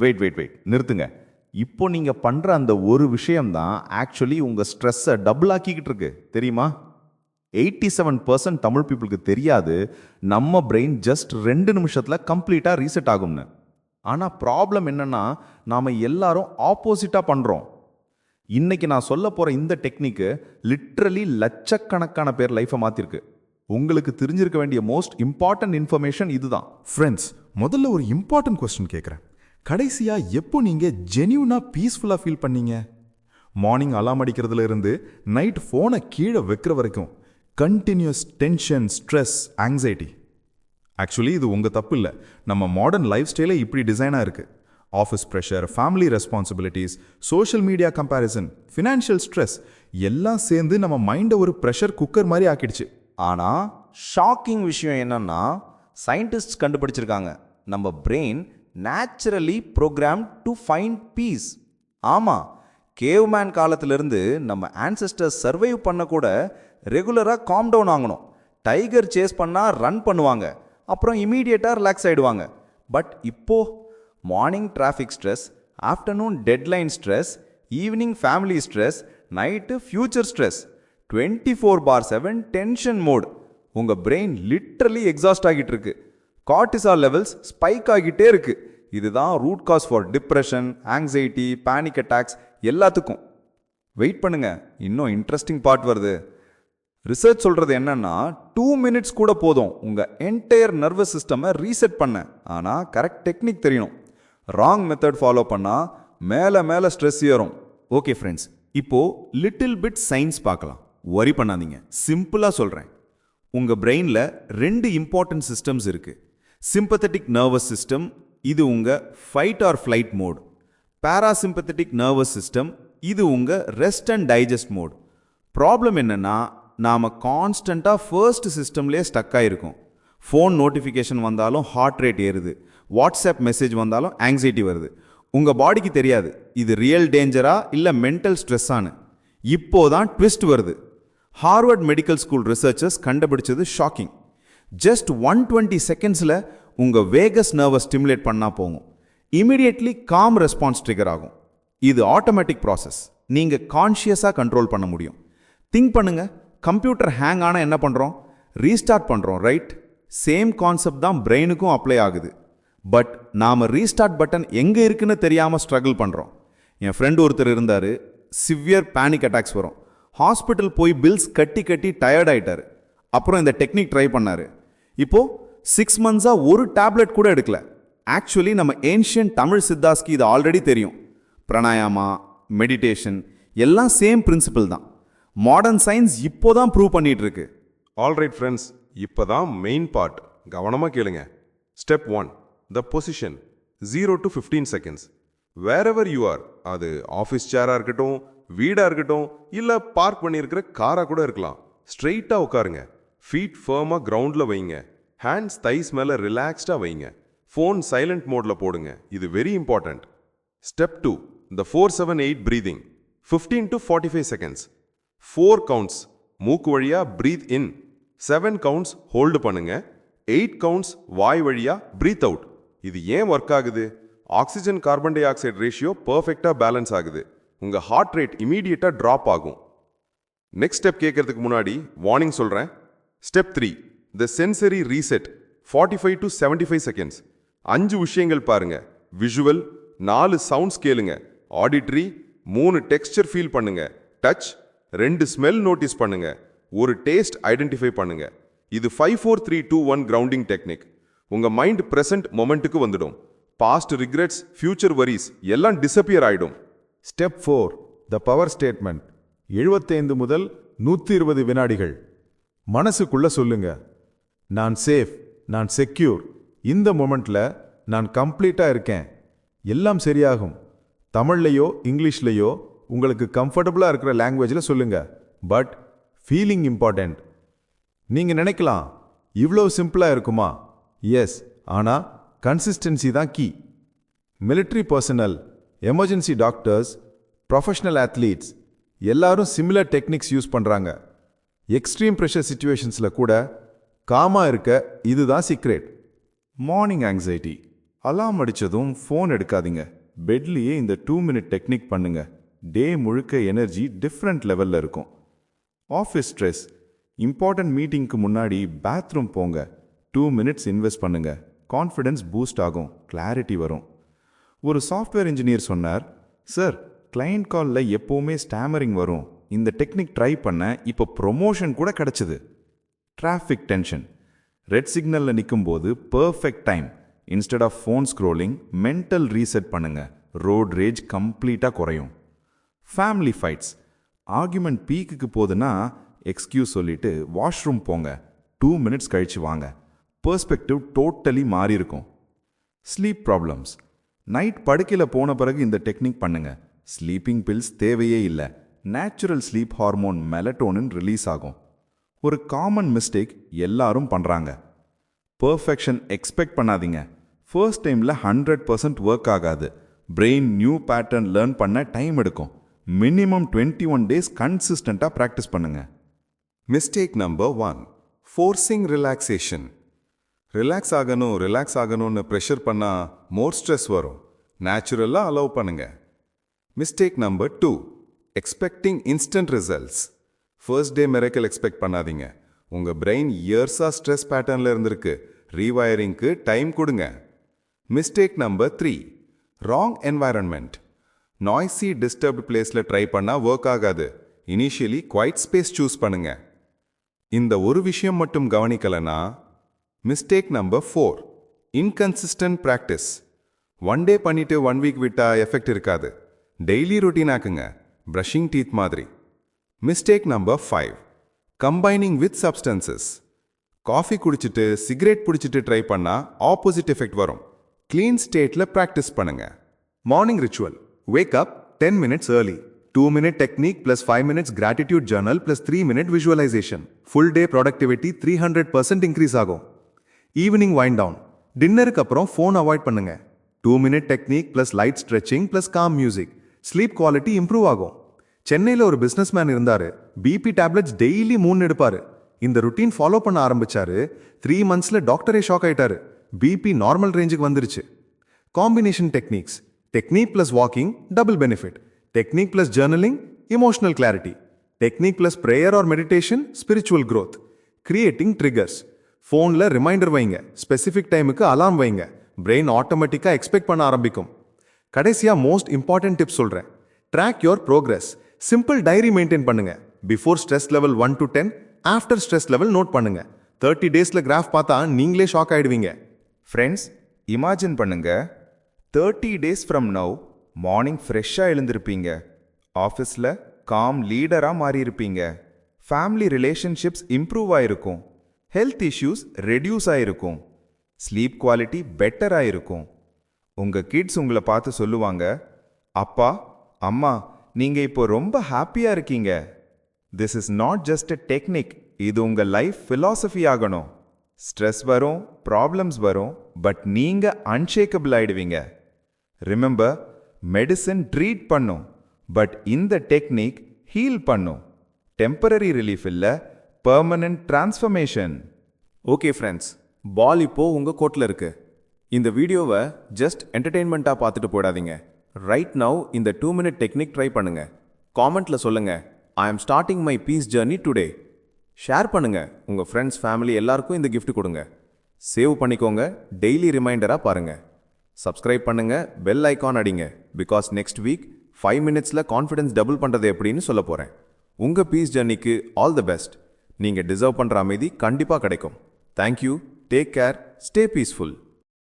Wait wait wait நிறுத்துங்க. இப்போ நீங்கள் பண்ணுற அந்த ஒரு விஷயம்தான் ஆக்சுவலி உங்கள் ஸ்ட்ரெஸ்ஸை டபுள் ஆக்கிக்கிட்டு இருக்கு. தெரியுமா? எயிட்டி செவன் பர்சன்ட் தமிழ் பீப்புளுக்கு தெரியாது. நம்ம பிரெயின் ஜஸ்ட் ரெண்டு நிமிஷத்தில் கம்ப்ளீட்டாக ரீசெட் ஆகும்னு. ஆனால் ப்ராப்ளம் என்னன்னா நாம் எல்லாரும் ஆப்போசிட்டாக பண்ணுறோம் இன்னைக்கு நான் சொல்ல போகிற இந்த டெக்னிக்கு லிட்ரலி லட்சக்கணக்கான பேர் லைஃப்பை மாற்றிருக்கு உங்களுக்கு தெரிஞ்சிருக்க வேண்டிய மோஸ்ட் இம்பார்ட்டன்ட் இன்ஃபர்மேஷன் இதுதான். ஃப்ரெண்ட்ஸ் முதல்ல ஒரு இம்பார்ட்டன்ட் கொஸ்டின் கேட்குறேன் கடைசியா எப்போ நீங்க ஜென்யூனா பீஸ்ஃபுல்லா ஃபீல் பண்ணீங்க? மார்னிங் அலாம் அடிக்கிறதுல இருந்து நைட் ஃபோனை கீழே வைக்கிற வரைக்கும் continuous tension stress anxiety actually இது உங்கள் தப்பு இல்லை. நம்ம மாடர்ன் லைஃப் ஸ்டைலே இப்படி டிசைனாக இருக்குது office pressure family responsibilities social media comparison financial stress எல்லாம் சேர்ந்து நம்ம மைண்டை ஒரு ப்ரெஷர் குக்கர் மாதிரி ஆக்கிடுச்சு. ஆனால் ஷாக்கிங் விஷயம் என்னன்னா சயின்டிஸ்ட் கண்டுபிடிச்சிருக்காங்க. நம்ம brain naturally program to find peace ஆமாம் கேவ்மேன் காலத்திலிருந்து நம்ம ஆன்செஸ்டர்ஸ் சர்வைவ் பண்ண கூட ரெகுலராக காம் டவுன் ஆகணும். டைகர் சேஸ் பண்ணால் ரன் பண்ணுவாங்க. அப்புறம் இமீடியட்டாக ரிலாக்ஸ் ஆகிடுவாங்க பட் இப்போ morning traffic stress afternoon deadline stress evening family stress night future stress twenty four by seven tension mode உங்கள் பிரெயின் லிட்ரலி எக்ஸாஸ்ட் ஆகிட்டு இருக்குது கார்டிசால் லெவல்ஸ் ஸ்பைக் ஆகிட்டே இருக்கு. இதுதான் root cause for depression anxiety panic attacks எல்லாத்துக்கும். Wait பண்ணுங்க இன்னும் interesting part வருது. ரிசர்ச் சொல்கிறது என்னன்னா டூ மினிட்ஸ் கூட போதும். உங்கள் என்டையர் நர்வஸ் சிஸ்டமை ரீசெட் பண்ண. ஆனால் கரெக்ட் டெக்னிக் தெரியணும். ராங் மெத்தட் ஃபாலோ பண்ணால் மேலே மேலே ஸ்ட்ரெஸ் ஏறும். ஓகே ஃப்ரெண்ட்ஸ் இப்போது லிட்டில் பிட் சயின்ஸ் பார்க்கலாம். ஒரி பண்ணாதீங்க. சிம்பிளாக சொல்கிறேன் உங்கள் பிரெயினில் ரெண்டு இம்பார்ட்டன்ட் சிஸ்டம்ஸ் இருக்குது சிம்பத்தட்டிக் நர்வஸ் சிஸ்டம் இது உங்கள் fight or flight mode parasympathetic nervous system இது உங்கள் rest and digest mode problem என்னென்னா நாம் கான்ஸ்டண்ட்டாக ஃபர்ஸ்ட் சிஸ்டம்லேயே ஸ்டக் ஆகிருக்கும் ஃபோன் நோட்டிஃபிகேஷன் வந்தாலும் ஹார்ட் ரேட் ஏறுது. வாட்ஸ்அப் மெசேஜ் வந்தாலும் ஆங்ஸைட்டி வருது. உங்கள் பாடிக்கு தெரியாது இது ரியல் டேஞ்சரா இல்லை மென்டல் ஸ்ட்ரெஸ்ஸானு இப்போதான் ட்விஸ்ட் வருது. ஹார்வர்ட் மெடிக்கல் ஸ்கூல் ரிசர்ச்சர்ஸ் கண்டுபிடிச்சது ஷாக்கிங் ஜஸ்ட் ஒன் டுவெண்ட்டி செகண்ட்ஸில் உங்கள் வேகஸ் நர்வை ஸ்டிமுலேட் பண்ணால் போகும். இமிடியட்லி காம் ரெஸ்பான்ஸ் ட்ரிகர் ஆகும். இது ஆட்டோமேட்டிக் ப்ராசஸ் நீங்கள் கான்ஷியஸாக கண்ட்ரோல் பண்ண முடியும். திங்க் பண்ணுங்கள் கம்ப்யூட்டர் ஹேங் ஆனால் என்ன பண்ணுறோம் ரீஸ்டார்ட் பண்ணுறோம் ரைட் சேம் கான்செப்ட் தான் பிரெயினுக்கும் அப்ளை ஆகுது. பட் நாம் ரீஸ்டார்ட் பட்டன் எங்கே இருக்குன்னு தெரியாமல் ஸ்ட்ரகிள் பண்ணுறோம் என் ஃப்ரெண்டு ஒருத்தர் இருந்தார். சிவியர் பேனிக் அட்டாக்ஸ் வரும். ஹாஸ்பிட்டல் போய் பில்ஸ் கட்டி கட்டி டயர்ட் ஆகிட்டார் அப்புறம் இந்த டெக்னிக் ட்ரை பண்ணார். இப்போது சிக்ஸ் மந்த்ஸாக ஒரு டேப்லெட் கூட எடுக்கல. ஆக்சுவலி நம்ம ஏன்ஷியன் தமிழ் சித்தாஸ்க்கு இது ஆல்ரெடி தெரியும். பிராணாயாமா மெடிடேஷன் எல்லாம் சேம் பிரின்சிபல் தான். மாடர்ன் சயின்ஸ் இப்போ தான் ப்ரூவ் பண்ணிட்டு இருக்கு ஆல்ரைட் ஃப்ரெண்ட்ஸ் இப்போ தான் மெயின் பார்ட் கவனமாக கேளுங்க. Step one the position zero to fifteen seconds wherever you are அது ஆஃபீஸ் சேராக இருக்கட்டும் வீடாக இருக்கட்டும் இல்லை பார்க் பண்ணியிருக்கிற காராக கூட இருக்கலாம். ஸ்ட்ரெயிட்டாக உட்காருங்க. ஃபீட் ஃபர்மாக கிரவுண்டில் வைங்க. ஹேண்ட்ஸ் தைஸ் மேலே ரிலாக்ஸ்டாக வைங்க. ஃபோன் சைலண்ட் மோடில் போடுங்க. இது very important step two the four seven eight breathing fifteen to forty five seconds four counts மூக்கு வழியாக breathe in seven counts hold பண்ணுங்க. எயிட் கவுண்ட்ஸ் வாய் வழியாக ப்ரீத் அவுட் இது ஏன் ஒர்க் ஆகுது? Oxygen carbon dioxide ratio பர்ஃபெக்டாக balance ஆகுது. உங்கள் ஹார்ட் ரேட் இமீடியட்டாக ட்ராப் ஆகும். நெக்ஸ்ட் ஸ்டெப் கேட்கறதுக்கு முன்னாடி வார்னிங் சொல்கிறேன் step three the sensory reset forty five to seventy five seconds அஞ்சு விஷயங்கள் பாருங்க. விஷுவல் நாலு சவுண்ட்ஸ் கேளுங்க. ஆடிட்ரி மூணு டெக்ஸ்சர் ஃபீல் பண்ணுங்க. டச் ரெண்டு ஸ்மெல் நோட்டீஸ் பண்ணுங்க. ஒரு டேஸ்ட் ஐடென்டிஃபை பண்ணுங்க. இது five four three two one grounding technique உங்க மைண்ட் பிரசன்ட் மொமெண்ட்டுக்கு வந்துடும். பாஸ்ட் ரிக்ரெட்ஸ் ஃபியூச்சர் வரிஸ் எல்லாம் டிசப்பியர் ஆயிடும். Step four the power statement எழுபத்தைந்து முதல் நூற்றி இருபது வினாடிகள். மனசுக்குள்ள சொல்லுங்க. நான் சேஃப் நான் செக்யூர் இந்த மொமெண்ட்ல நான் கம்ப்ளீட்டா இருக்கேன். எல்லாம் சரியாகும். தமிழ்லையோ இங்கிலீஷ்லையோ உங்களுக்கு கம்ஃபர்டபுளாக இருக்கிற லாங்குவேஜில் சொல்லுங்க. பட் ஃபீலிங் இம்பார்ட்டன்ட் நீங்கள் நினைக்கலாம் இவ்வளோ சிம்பிளாக இருக்குமா? எஸ் ஆனால் கன்சிஸ்டன்சி தான் key military personnel emergency doctors professional athletes எல்லாரும் சிமிலர் டெக்னிக்ஸ் யூஸ் பண்ணுறாங்க எக்ஸ்ட்ரீம் ப்ரெஷர் சுச்சுவேஷன்ஸில் கூட காமாக இருக்க இதுதான் சீக்ரெட் மார்னிங் ஆங்ஸைட்டி அலாம் அடித்ததும் ஃபோன் எடுக்காதீங்க. பெட்லேயே இந்த டூ மினிட் டெக்னிக் பண்ணுங்க. டே முழுக்க எனர்ஜி டிஃப்ரெண்ட் லெவலில் இருக்கும். ஆஃபீஸ் ஸ்ட்ரெஸ் இம்பார்ட்டன்ட் மீட்டிங்க்கு முன்னாடி பாத்ரூம் போங்க. டூ மினிட்ஸ் இன்வெஸ்ட் பண்ணுங்க. கான்ஃபிடென்ஸ் பூஸ்ட் ஆகும். கிளாரிட்டி வரும். ஒரு சாஃப்ட்வேர் இன்ஜினியர் சொன்னார் சார் கிளைண்ட் காலில் எப்போவுமே ஸ்டாமரிங் வரும். இந்த டெக்னிக் ட்ரை பண்ண இப்போ ப்ரொமோஷன் கூட கிடச்சிது. டிராஃபிக் டென்ஷன் ரெட் சிக்னலில் நிற்கும்போது perfect time instead of phone scrolling mental reset பண்ணுங்க. ரோட் ரேஜ் கம்ப்ளீட்டாக குறையும். ஃபேமிலி ஃபைட்ஸ் ஆர்குமெண்ட் பீக்குக்கு போகுதுன்னா எக்ஸ்கியூஸ் சொல்லிட்டு வாஷ்ரூம் போங்க. டூ மினிட்ஸ் கழித்து வாங்க. பெர்ஸ்பெக்டிவ் டோட்டலி மாறி இருக்கும். ஸ்லீப் ப்ராப்ளம்ஸ் நைட் படுக்கையில் போன பிறகு இந்த டெக்னிக் பண்ணுங்க. ஸ்லீப்பிங் பில்ஸ் தேவையே இல்லை. Natural sleep hormone melatonin release ஆகும். ஒரு காமன் மிஸ்டேக் எல்லாரும் பண்ணுறாங்க பர்ஃபெக்ஷன் எக்ஸ்பெக்ட் பண்ணாதீங்க. ஃபர்ஸ்ட் டைமில் ஹண்ட்ரட் பர்சன்ட் ஒர்க் ஆகாது. பிரெயின் நியூ பேட்டர்ன் லேர்ன் பண்ண டைம் எடுக்கும். மினிமம் டுவெண்ட்டி ஒன் டேஸ் கன்சிஸ்டண்ட்டாக ப்ராக்டிஸ் பண்ணுங்கள் mistake number one forcing relaxation relax ஆகணும் ரிலாக்ஸ் ஆகணும்னு ப்ரெஷர் பண்ணால் மோர் ஸ்ட்ரெஸ் வரும். நேச்சுரலாக அலோவ் பண்ணுங்க. Mistake number two expecting instant results first day miracle expect பண்ணாதீங்க. உங்கள் பிரெயின் இயர்ஸாக ஸ்ட்ரெஸ் பேட்டர்னில் இருந்திருக்கு. ரீவயரிங்க்கு டைம் கொடுங்க. Mistake number three wrong environment noisy disturbed பிளேஸில் ட்ரை பண்ணால் ஒர்க் ஆகாது. இனிஷியலி குவைட் ஸ்பேஸ் சூஸ் பண்ணுங்க. இந்த ஒரு விஷயம் மட்டும் கவனிக்கலைன்னா mistake number four inconsistent practice one day பண்ணிட்டு ஒன் வீக் விட்டால் எஃபெக்ட் இருக்காது. டெய்லி ரொட்டீன் ஆக்குங்க. ப்ரஷிங் டீத் மாதிரி mistake number five combining with substances coffee குடிச்சிட்டு சிகரெட் பிடிச்சிட்டு ட்ரை பண்ணால் ஆப்போசிட் எஃபெக்ட் வரும் க்ளீன் ஸ்டேட்டில் ப்ராக்டிஸ் பண்ணுங்க morning ritual wake up ten minutes early two minute technique plus five minutes gratitude journal plus three minute visualisation full day productivity three hundred percent increase ஆகும் evening wind down டின்னருக்கு அப்புறம் phone avoid பண்ணுங்க two minute technique plus light stretching plus calm music sleep quality improve ஆகும். சென்னையில் ஒரு businessman இருந்தாரு. BP tablets daily மூணு எடுப்பாரு. இந்த ருட்டீன் ஃபாலோ பண்ண ஆரம்பிச்சாரு. த்ரீ மந்த்ஸ்ல டாக்டரே ஷாக் ஆயிட்டாரு. பிபி நார்மல் ரேஞ்சுக்கு வந்துருச்சு. Combination techniques technique plus walking double benefit technique plus journaling emotional clarity technique plus prayer or meditation spiritual growth creating triggers ஃபோனில் ரிமைண்டர் வைங்க. ஸ்பெசிஃபிக் டைமுக்கு அலார்ம் வைங்க. பிரெயின் ஆட்டோமேட்டிக்காக எக்ஸ்பெக்ட் பண்ண ஆரம்பிக்கும். கடைசியாக மோஸ்ட் இம்பார்ட்டன்ட் டிப்ஸ் சொல்கிறேன் track your progress simple diary maintain பண்ணுங்க. Before stress level one to ten after stress level note பண்ணுங்க. தேர்ட்டி டேஸில் கிராஃப் பார்த்தா நீங்களே ஷாக் ஆயிடுவீங்க. ஃப்ரெண்ட்ஸ் இமேஜின் பண்ணுங்க. Thirty days from now morning ஃப்ரெஷ்ஷாக எழுந்திருப்பீங்க. ஆஃபீஸில் காம் லீடராக மாறியிருப்பீங்க. ஃபேமிலி ரிலேஷன்ஷிப்ஸ் இம்ப்ரூவ் ஆயிருக்கும். ஹெல்த் இஷ்யூஸ் ரெடியூஸ் ஆயிருக்கும். ஸ்லீப் குவாலிட்டி பெட்டர் ஆயிருக்கும். உங்கள் கிட்ஸ் உங்களை பார்த்து சொல்லுவாங்க அப்பா அம்மா நீங்கள் இப்போ ரொம்ப ஹாப்பியாக இருக்கீங்க. This is not just a technique இது உங்கள் லைஃப் ஃபிலாசபி ஆகணும். ஸ்ட்ரெஸ் வரும் ப்ராப்ளம்ஸ் வரும் பட் நீங்கள் அன்ஷேக்கபிள் ஆயிடுவீங்க. ரிமெம்பர் மெடிசன் ட்ரீட் பண்ணும் பட் இந்த டெக்னிக் ஹீல் பண்ணும். டெம்பரரி ரிலீஃப் இல்லை permanent transformation okay friends ball இப்போ உங்கள் கோட்டில் இருக்கு. இந்த வீடியோவை ஜஸ்ட் என்டர்டெயின்மெண்ட்டாக பார்த்துட்டு போயிடாதீங்க. ரைட் நவ் இந்த டூ மினிட் டெக்னிக் ட்ரை பண்ணுங்க. காமெண்ட்ல சொல்லுங்க. I am starting my peace journey today share பண்ணுங்க. உங்கள் ஃப்ரெண்ட்ஸ் ஃபேமிலி எல்லாருக்கும் இந்த கிஃப்ட் கொடுங்க. சேவ் பண்ணிக்கோங்க. டெய்லி ரிமைண்டராக பாருங்க. சப்ஸ்கிரைப் பண்ணுங்க. பெல் ஐகான் அடிங்க. பிகாஸ் நெக்ஸ்ட் வீக் ஃபைவ் மினிட்ஸில் கான்ஃபிடன்ஸ் டபுள் பண்ணுறது எப்படின்னு சொல்ல போகிறேன் உங்கள் பீஸ் ஜர்னிக்கு ஆல் தி பெஸ்ட் நீங்கள் டிசர்வ் பண்ணுற அமைதி கண்டிப்பாக கிடைக்கும். Thank you take care stay peaceful